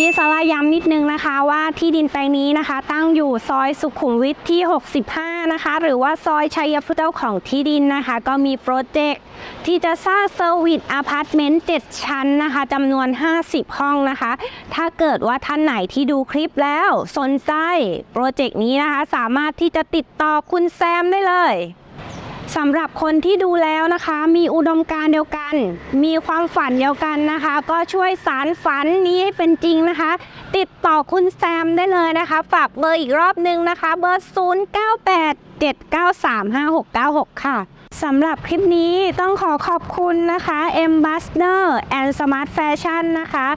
พี่ซาราย้ำนิดนึงนะคะว่าที่ดินแปลงนี้นะคะ ตั้งอยู่ซอยสุขุมวิทที่ 65 นะคะ หรือว่าซอยชัยพฤกษ์เจ้าของที่ดินนะคะ ก็มีโปรเจกต์ที่จะสร้างเซอร์วิสอพาร์ตเมนต์7ชั้นนะคะจำนวน 50 ห้องนะคะ ถ้าเกิดว่าท่านไหนที่ดูคลิปแล้วสนใจโปรเจกต์นี้นะคะ สามารถที่จะติดต่อคุณแซมได้เลย สำหรับคนที่ดูแล้วนะคะ มีอุดมการณ์เดียวกัน มีความฝันเดียวกันนะคะ ก็ช่วยสารฝันนี้ให้เป็นจริงนะคะ ติดต่อคุณแซมได้เลยนะคะฝากเบอร์อีกรอบนึงนะคะ เบอร์ 0987935696 ค่ะสำหรับคลิปนี้ต้องขอขอบคุณนะคะ e m b a s s d o r and Smart Fashion นะคะ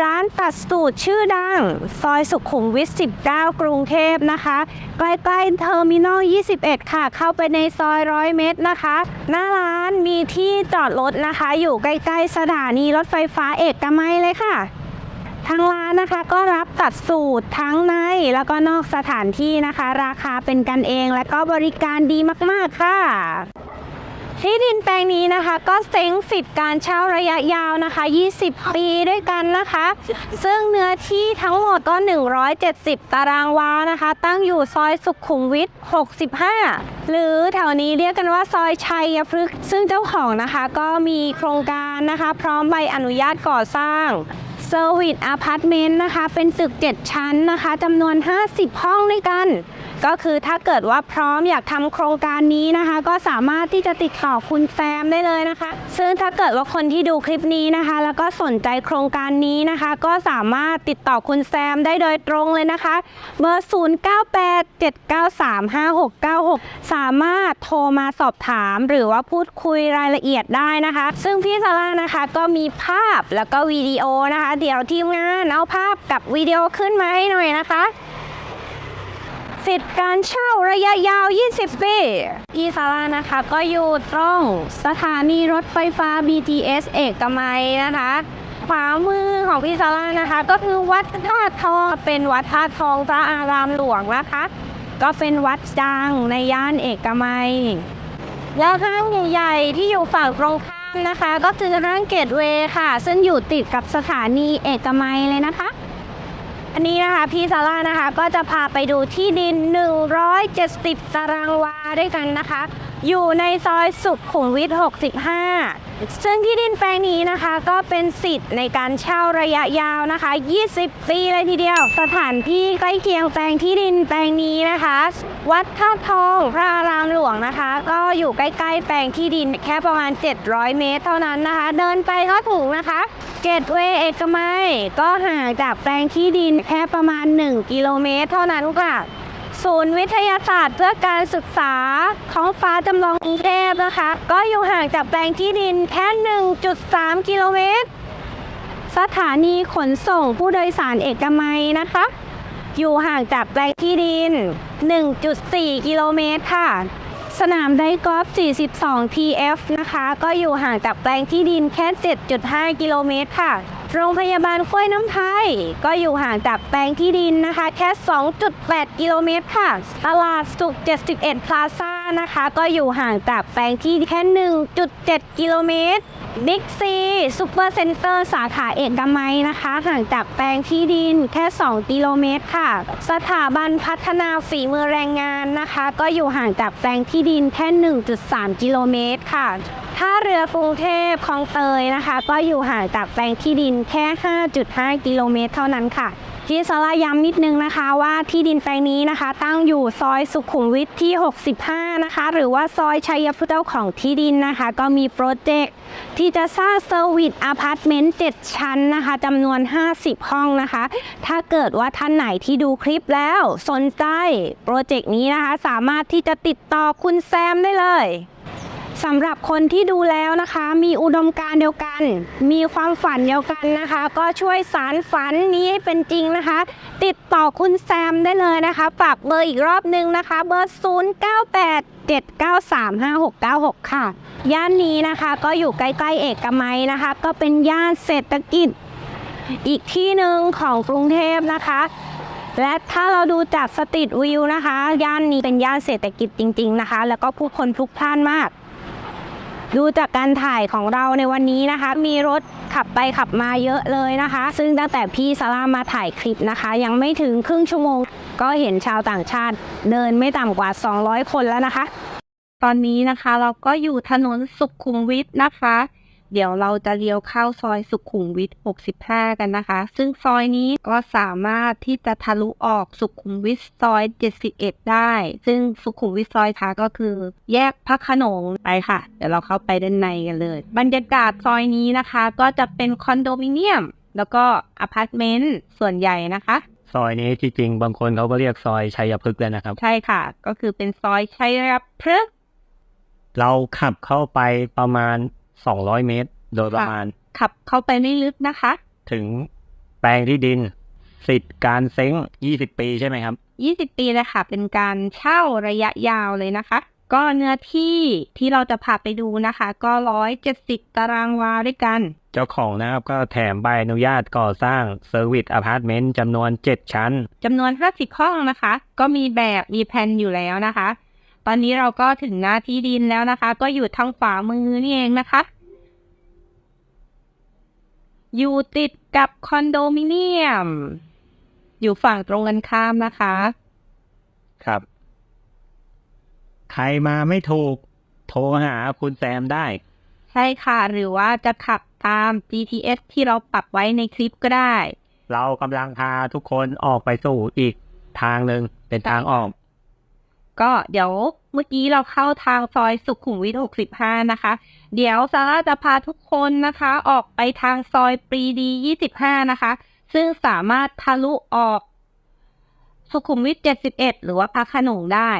ร้านตัดสูตรชื่อดัง ซอยสุขุมวิท 19 กรุงเทพนะคะ ใกล้ๆเทอร์มินอล 21 ค่ะ เข้าไปในซอยร้อยเมตรนะคะ หน้าร้านมีที่จอดรถนะคะ อยู่ใกล้ๆสถานีรถไฟฟ้าเอกมัยเลยค่ะทางร้านนะคะก็รับตัดสูตรทั้งในแล้วก็นอกสถานที่นะคะ ราคาเป็นกันเองและก็บริการดีมาก ๆ ค่ะ ที่ดินแปลงนี้นะคะ ก็เซ็งสิทธิ์การเช่าระยะยาวนะคะ 20 ปีด้วยกันนะคะ ซึ่งเนื้อที่ทั้งหมดก็ 170 ตารางวานะคะ ตั้งอยู่ซอยสุขุมวิท 65 หรือแถวนี้เรียกกันว่าซอยชัยพฤกษ์ซึ่งเจ้าของนะคะก็มีโครงการนะคะ พร้อมใบอนุญาตก่อสร้างเซอร์วิสอพาร์ตเมนต์นะคะ เป็นตึก 7 ชั้นนะคะจำนวน 50 ห้องด้วยกัน ก็คือถ้าเกิดว่าพร้อมอยากทำโครงการนี้นะคะ ก็สามารถที่จะติดต่อคุณแซมได้เลยนะคะ ซึ่งถ้าเกิดว่าคนที่ดูคลิปนี้นะคะ แล้วก็สนใจโครงการนี้นะคะ ก็สามารถติดต่อคุณแซมได้โดยตรงเลยนะคะเบอร์ 0987935696 สามารถโทรมาสอบถามหรือว่าพูดคุยรายละเอียดได้นะคะ ซึ่งพี่ซาร่านะคะก็มีภาพแล้วก็วิดีโอนะคะ เดี๋ยวทีมงานเอาภาพกับวิดีโอขึ้นมาให้หน่อยนะคะ สิทธิ์การเช่าระยะยาว 20 ปี อีซาร่านะคะก็อยู่ตรงสถานีรถไฟฟ้า BTS เอกมัยนะคะขวามือของพี่ซาร่านะคะ ก็คือวัดท่าตุทองเป็นวัดท่าตุทองพระอารามหลวงนะคะ ก็เป็นวัดดังในย่านเอกมัยและห้างใหญ่ๆที่อยู่ฝั่งตรงข้ามนะคะ ก็คือห้างเกตเวย์ค่ะ ซึ่งอยู่ติดกับสถานีเอกมัยเลยนะคะ อันนี้นะคะพี่ซาร่านะคะก็จะพาไปดูที่ดิน 170 ตารางวาด้วยกันนะคะ อยู่ในซอยสุขุมวิท 65 ซึ่งที่ดินแปลงนี้นะคะก็เป็นสิทธิ์ในการเช่าระยะยาวนะคะ 20 ปีเลยทีเดียว สถานที่ใกล้เคียงแปลงที่ดินแปลงนี้นะคะ วัดท่าทองพระอารามหลวงนะคะ ก็อยู่ใกล้ๆแปลงที่ดินแค่ประมาณ 700 เมตรเท่านั้นนะคะ เดินไปก็ถึงนะคะเกตเวย์เอกมัยก็ห่างจากแปลงที่ดินแค่ประมาณ 1 กิโลเมตรเท่านั้นค่ะ ศูนย์วิทยาศาสตร์เพื่อการศึกษาท้องฟ้าจำลองกรุงเทพนะคะ ก็อยู่ห่างจากแปลงที่ดินแค่ 1.3 กิโลเมตร สถานีขนส่งผู้โดยสารเอกมัยนะคะ อยู่ห่างจากแปลงที่ดิน 1.4 กิโลเมตรค่ะ สนามไดกอล์ฟ 42 TF นะคะ ก็อยู่ห่างจากแปลงที่ดินแค่ 7.5 กิโลเมตรค่ะ โรงพยาบาลห้วยน้ำไทยก็อยู่ห่างจากแปลงที่ดินนะคะ แค่ 2.8 กิโลเมตรค่ะ ตลาดสุข 71 พลาซ่านะคะ ก็อยู่ห่างจากแปลงที่แค่ 1.7 กิโลเมตรบิ๊กซีซูเปอร์เซ็นเตอร์สาขาเอกมัยนะคะห่างจากแปลงที่ดินแค่ 2 กิโลเมตรค่ะ สถาบันพัฒนาฝีมือแรงงานนะคะ ก็อยู่ห่างจากแปลงที่ดินแค่ 1.3 กิโลเมตรค่ะ ท่าเรือกรุงเทพคลองเตยนะคะ ก็อยู่ห่างจากแปลงที่ดินแค่ 5.5 กิโลเมตรเท่านั้นค่ะที่ซาราย้ำนิดนึงนะคะว่าที่ดินแปลงนี้นะคะ ตั้งอยู่ซอยสุขุมวิทที่ 65 นะคะ หรือว่าซอยชัยพฤกษ์เจ้าของที่ดินนะคะ ก็มีโปรเจกต์ที่จะสร้างเซอร์วิสอพาร์ตเมนต์7ชั้นนะคะจำนวน 50 ห้องนะคะ ถ้าเกิดว่าท่านไหนที่ดูคลิปแล้ว สนใจโปรเจกต์นี้นะคะ สามารถที่จะติดต่อคุณแซมได้เลย สำหรับคนที่ดูแล้วนะคะ มีอุดมการณ์เดียวกัน มีความฝันเดียวกันนะคะ ก็ช่วยสารฝันนี้ให้เป็นจริงนะคะ ติดต่อคุณแซมได้เลยนะคะฝากเบอร์อีกรอบนึงนะคะ เบอร์ 0987935696 ค่ะ ย่านนี้นะคะก็อยู่ใกล้ๆเอกมัยนะคะ ก็เป็นย่านเศรษฐกิจ อีกที่หนึ่งของกรุงเทพนะคะ และถ้าเราดูจากสตรีทวิวนะคะ ย่านนี้เป็นย่านเศรษฐกิจจริง ๆนะคะ แล้วก็ผู้คนพลุกพล่านมาก ดูจากการถ่ายของเราในวันนี้นะคะ มีรถขับไปขับมาเยอะเลยนะคะ ซึ่งตั้งแต่พี่ซาร่ามาถ่ายคลิปนะคะ ยังไม่ถึงครึ่งชั่วโมง ก็เห็นชาวต่างชาติเดินไม่ต่ำกว่า 200 คนแล้วนะคะ ตอนนี้นะคะเราก็อยู่ถนนสุขุมวิทนะคะ เดี๋ยวเราจะเลี้ยวเข้าซอยสุขุมวิท 65 กันนะคะ ซึ่งซอยนี้ก็สามารถที่จะทะลุออกสุขุมวิทซอย 71 ได้ ซึ่งสุขุมวิทซอยค่ะก็คือแยกพระโขนงไปค่ะ เดี๋ยวเราเข้าไปด้านในกันเลย บรรยากาศซอยนี้นะคะ ก็จะเป็นคอนโดมิเนียม แล้วก็อพาร์ตเมนต์ส่วนใหญ่นะคะซอยนี้ที่จริงบางคนเขาก็เรียกซอยชัยพฤกษ์เลยนะครับ ใช่ค่ะ ก็คือเป็นซอยชัยพฤกษ์เราขับเข้าไปประมาณ 200เมตร โดยประมาณ ขับเข้าไปไม่ลึกนะคะ ถึงแปลงที่ดิน สิทธิ์การเซ้ง20ปีใช่ไหมครับ20ปีเลยค่ะ เป็นการเช่าระยะยาวเลยนะคะ ก็เนื้อที่ที่เราจะพาไปดูนะคะ ก็170ตารางวาด้วยกัน เจ้าของนะครับก็แถมใบอนุญาตก่อสร้างเซอร์วิสอพาร์ตเมนต์จำนวน7ชั้นจำนวน50ห้องนะคะ ก็มีแบบมีแผนอยู่แล้วนะคะ ตอนนี้เราก็ถึงหน้าที่ดินแล้วนะคะ ก็อยู่ทางขวามือนี่เองนะคะ อยู่ติดกับคอนโดมิเนียม อยู่ฝั่งตรงกันข้ามนะคะ ครับ ใครมาไม่ถูก โทรหาคุณแซมได้ ใช่ค่ะ หรือว่าจะขับตาม GPS ที่เราปรับไว้ในคลิปก็ได้ เรากำลังพาทุกคนออกไปสู่อีกทางหนึ่งเป็นทางออก ก็เดี๋ยวเมื่อกี้เราเข้าทางซอยสุขุมวิท65 นะคะ เดี๋ยวซาร่าจะพาทุกคนนะคะ ออกไปทางซอยปรีดี 25 นะคะ ซึ่งสามารถทะลุออก สุขุมวิท71 หรือว่าพระโขนงได้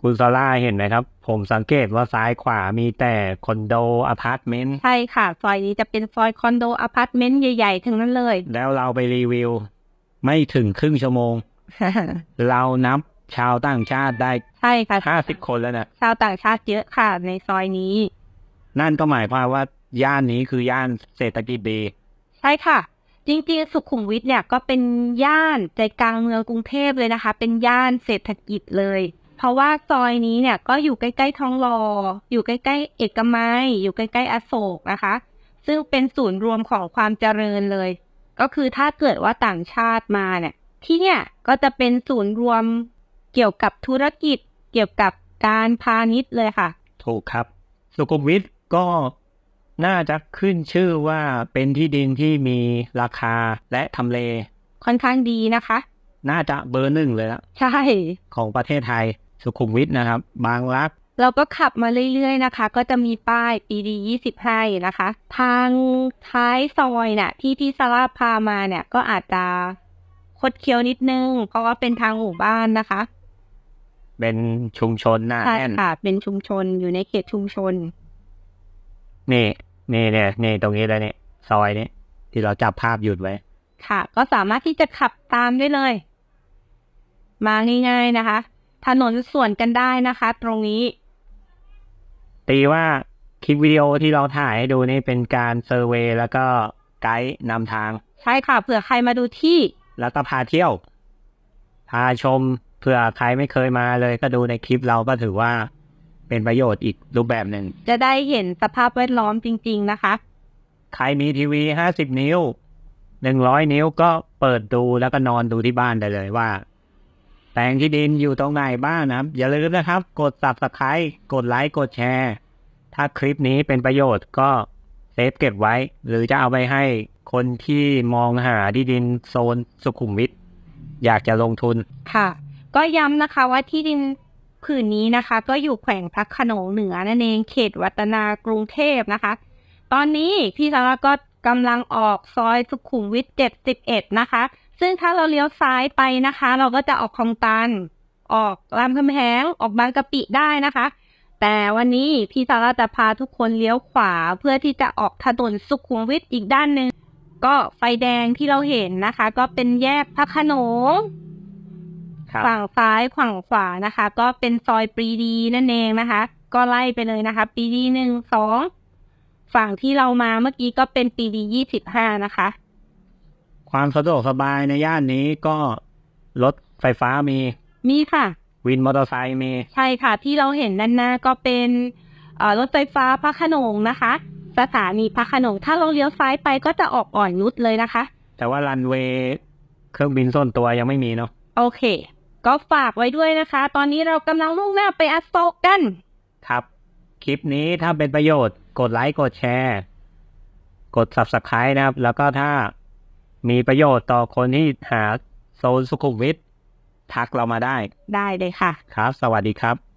คุณซาร่าเห็นไหมครับ ผมสังเกตว่าซ้ายขวามีแต่คอนโดอพาร์ตเมนต์ ใช่ค่ะ ซอยนี้จะเป็นซอยคอนโดอพาร์ตเมนต์ใหญ่ๆ ทั้งนั้นเลย แล้วเราไปรีวิว ไม่ถึงครึ่งชั่วโมง เรานับ ชาวต่างชาติได้ใช่ค่ะห้าสิบคนแล้วนะชาวต่างชาติเยอะค่ะ ในซอยนี้ นั่นก็หมายความว่าย่านนี้คือย่านเศรษฐกิจดี ใช่ค่ะ จริงๆ สุขุมวิทเนี่ยก็เป็นย่านใจกลางเมืองกรุงเทพเลยนะคะ เป็นย่านเศรษฐกิจเลย เพราะว่าซอยนี้เนี่ยก็อยู่ใกล้ๆทองหล่ออยู่ใกล้ๆเอกมัย อยู่ใกล้ๆอโศกนะคะ ซึ่งเป็นศูนย์รวมของความเจริญเลย ก็คือถ้าเกิดว่าต่างชาติมาเนี่ยที่เนี่ยก็จะเป็นศูนย์รวม เกี่ยวกับธุรกิจ เกี่ยวกับการพาณิชย์เลยค่ะ ถูกครับ สุขุมวิทก็น่าจะขึ้นชื่อว่าเป็นที่ดินที่มีราคาและทำเล ค่อนข้างดีนะคะ น่าจะเบอร์หนึ่งเลยละใช่ ของประเทศไทยสุขุมวิทนะครับ บางรัก เราก็ขับมาเรื่อยๆนะคะ ก็จะมีป้ายปีดี25อยู่นะคะ ทางท้ายซอยเนี่ยที่ที่ซาร่าพามาเนี่ย ก็อาจจะคดเคี้ยวนิดนึง เพราะว่าเป็นทางหมู่บ้านนะคะ เป็นชุมชนหน้าใช่แน่นค่ะ เป็นชุมชนอยู่ในเขตชุมชน นี่ นี่เนี่ยนี่ตรงนี้เลยเนี่ยซอยนี้ที่เราจับภาพหยุดไว้ ค่ะ ก็สามารถที่จะขับตามได้เลย มาง่ายๆนะคะ ถนนส่วนกันได้นะคะ ตรงนี้ ตีว่าคลิปวิดีโอที่เราถ่ายให้ดูนี่เป็นการเซอร์เวย์แล้วก็ไกด์นำทาง ใช่ค่ะเผื่อใครมาดูที่ แล้วก็พาเที่ยว พาชม เผื่อใครไม่เคยมาเลยก็ดูในคลิปเราก็ถือว่าเป็นประโยชน์อีกรูปแบบหนึ่ง จะได้เห็นสภาพแวดล้อมจริง ๆ นะคะ ใครมีทีวีห้าสิบนิ้วหนึ่งร้อยนิ้วก็เปิดดูแล้วก็นอนดูที่บ้านได้เลยว่าแปลงที่ดินอยู่ตรงไหนบ้างนะครับ อย่าลืมนะครับ กด subscribe กดไลค์กดแชร์ ถ้าคลิปนี้เป็นประโยชน์ก็เซฟเก็บไว้ หรือจะเอาไปให้คนที่มองหาที่ดินโซนสุขุมวิทอยากจะลงทุนค่ะ ก็ย้ำนะคะว่าที่ดินผืนนี้นะคะ ก็อยู่แขวงพระขนงเหนือนั่นเองเขตวัฒนากรุงเทพนะคะ ตอนนี้พี่สาระก็กำลังออกซอยสุขุมวิท71 นะคะ ซึ่งถ้าเราเลี้ยวซ้ายไปนะคะ เราก็จะออกคลองตัน ออกรามคำแหงออกบางกะปิได้นะคะ แต่วันนี้พี่สาระจะพาทุกคนเลี้ยวขวาเพื่อที่จะออกถนนสุขุมวิทอีกด้านหนึ่งก็ไฟแดงที่เราเห็นนะคะ ก็เป็นแยกพระขนง ฝั่งซ้ายฝั่งขวานะคะ ก็เป็นซอยปรีดีนั่นเองนะคะ ก็ไล่ไปเลยนะคะปรีดีหนึ่งสองฝั่งที่เรามาเมื่อกี้ก็เป็นปรีดียี่สิบห้านะคะ ความสะดวกสบายในย่านนี้ก็รถไฟฟ้ามี มีค่ะ วินมอเตอร์ไซค์มี ใช่ค่ะ ที่เราเห็นด้านหน้าก็เป็นเอ่อรถไฟฟ้าพระโขนงนะคะ สถานีพระโขนง ถ้าเราเลี้ยวซ้ายไปก็จะออกอ่อนนุชเลยนะคะ แต่ว่ารันเวย์เครื่องบินส่วนตัวยังไม่มีเนาะ โอเค ก็ฝากไว้ด้วยนะคะ ตอนนี้เรากำลังมุ่งหน้าไปอโศกกัน ครับ คลิปนี้ถ้าเป็นประโยชน์ กดไลค์ กดแชร์ กด subscribe นะครับ แล้วก็ถ้ามีประโยชน์ต่อคนที่หาโซนสุขุมวิททักเรามาได้ ได้เลยค่ะ ครับ สวัสดีครับ